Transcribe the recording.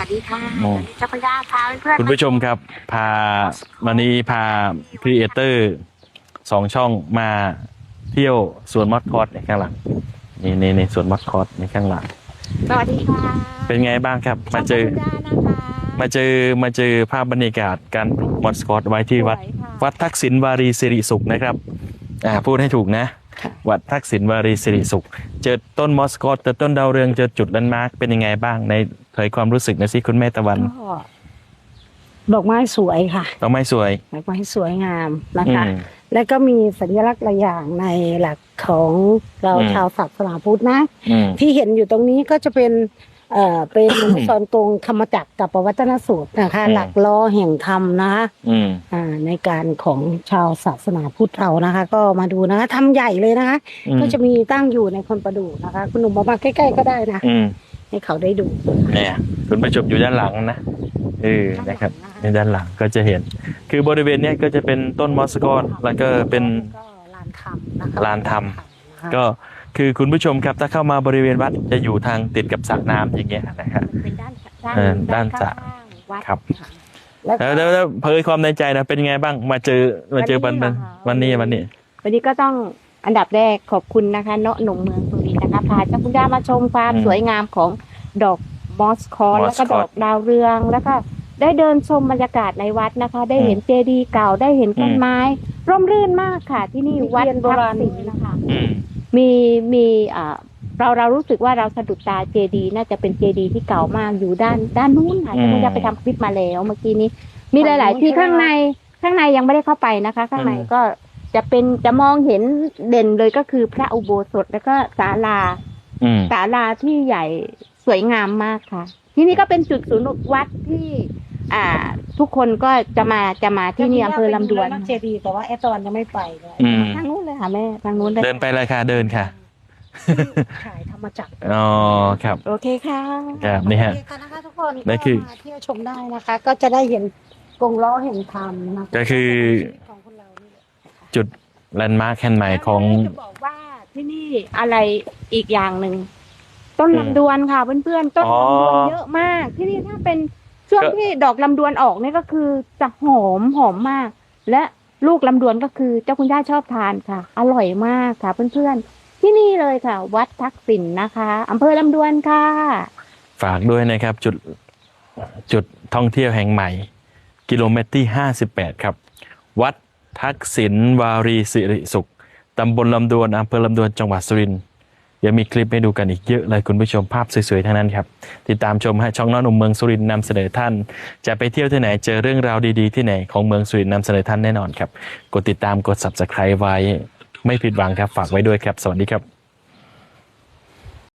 สวัสดีค่ะโอ้ เจ้าพญาพาเพื่อนๆคุณผู้ชมครับ พาวันนี้พาครีเอเตอร์สองช่องมาเที่ยวสวนมอสคอตในข้างหลังนี่นี่นี่สวนมอสคอตในข้างหลัง สวัสดีค่ะเป็นไงบ้างครับ มาเจอจ้พญนะคะมาเจอมาเจอภาพบรรยากาศการปลูกมอสคอตไว้ที่วัด สยค่ะวัดทักษิณวารีสิริสุขนะครับ อ่าพูดให้ถูกนะ วัดทักษิณวารีสิริสุข เจอต้นมอสคอตเจอต้นดาวเรืองเจอจุดแลนด์มาร์คเป็นยังไงบ้างในเผยความรู้สึกหนะสิคุณแม่ตะวันก็ดอกไม้สวยค่ะดอกไม้สวยดอกไม้สวยงามนะอืคะมและก็มีสัญลักษณ์หลายอย่างในหลักของเราอืมชาวศาสนาพุทธนะอืมที่เห็นอยู่ตรงนี้ก็จะเป็น เอ่อเป็นตอนตรงธรรมจักรกับปวัตนสูตรนะคะอืมหลักล้อแห่งธรรมนะคะอืมอ่าในการของชาวศาสนาพุทธเรานะคะ ก็มาดูนะคะทำใหญ่เลยนะคะ อืมก็จะมีตั้งอยู่ในคนประดู่นะคะ คุณหนุ่มบอกมาใกล้ๆก็ได้นะอืมให้เขาได้ดูเนี่ยคุณผู้ชมอยู่ด้านหลังนะเออนะครับในด้านหลังก็จะเห็น คือบริเวณเนี้ยก็จะเป็นต้นมอสกอนแล้วก็เป็น ก็ลานธรรมนะคะลานธรรม นะคะก็ คือคุณผู้ชมครับถ้าเข้ามาบริเวณวัดจะอยู่ทางติดกับสระน้ำอย่างเงี้ยนะครับเป็นด้านด้านเออด้านสระข้างๆวัดครับแล้วก็ แล้วแล้วแล้วเผยความในใจนะเป็นไงบ้างมาเจอมาเจอวันวันวันนี้วันนี้ วันนี้ก็ต้องอันดับแรกขอบคุณนะคะ เนาะหนุ่มเมืองสุรินทร์นะคะพาเจ้าคุณย่ามาชมความอืมสวยงามของดอกมอสคอมอแล้วสก็คอดอกดาวเรืองแล้วก็ได้เดินชมบรรยากาศในวัดนะคะ ได้เห็นเจดีย์เก่าได้เห็นต้นอืมไม้ ร่มรื่นมากค่ะที่นี่วัดเทียนโบทักราณษิณนะคะ อืม มีมีอ่าเราเรารู้สึกว่าเราสะดุดตาเจดีย์น่าจะเป็นเจดีย์ที่เก่ามากอยู่ด้านด้านนู้นค่ะอืมที่จะไปทำคลิปมาแล้วเมื่อกี้นี้ มีหลาย ๆ ที่ข้างในข้างในยังไม่ได้เข้าไปนะคะ ข้างในอืมก็จะเป็นจะมองเห็นเด่นเลยก็คือพระอุโบสถแล้วก็ศาลาอืมศาลาที่ใหญ่สวยงามมากค่ะ ที่นี่ก็เป็นจุดศูนย์วัดที่ อ่า ทุกคนก็จะมาจะมาที่นี่อำเภอลำดวนเจดีย์แต่ว่าแอดตอนยังไม่ไปเลยอืม ทางนู้นเลยค่ะแม่ทางนู้นเลยเดินไปเลยค่ะเดินค่ะ ขายธรรมจักรอ๋อครับโอเคค่ะครับนี่ฮะ โอเคค่ะนะคะทุกคนนั่นคือก็มาเที่ยวชมได้นะคะ ก็จะได้เห็นกงล้อแห่งธรรมนะคะก็คือ ของคนเรานี่แหละจุดแลนด์มาร์คแห่งใหม่ของจะบอกว่าที่นี่อะไรอีกอย่างหนึ่งต้นอืมลำดวนค่ะเพื่อนๆต้นอ๋อ ลำดวนเยอะมาก ที่นี่ถ้าเป็น ช่วงก็ที่ดอกลำดวนออกเนี่ยก็คือจะหอมหอมมาก และลูกลำดวนก็คือเจ้าคุณย่าชอบทานค่ะ อร่อยมากค่ะเพื่อนๆ ที่นี่เลยค่ะ วัดทักษิณนะคะอำเภอลำดวนค่ะ ฝากด้วยนะครับจุดจุดท่องเที่ยวแห่งใหม่ กิโลเมตรที่ 58 ครับ วัดทักษิณวารีสิริสุขตำบลลำดวนอำเภอลำดวนจังหวัดสุรินทร์ เดี๋ยวมีคลิปให้ดูกันอีกเยอะเลยคุณผู้ชมภาพสวยๆทั้งนั้นครับ ติดตามชมให้ช่องน้องหนุ่มเมืองสุรินทร์นำเสนอท่าน จะไปเที่ยวที่ไหนเจอเรื่องราวดีๆที่ไหนของเมืองสุรินทร์นำเสนอท่านแน่นอนครับ กดติดตามกด subscribe ไว้ ไม่ผิดหวังครับฝากไว้ด้วยครับ สวัสดีครับ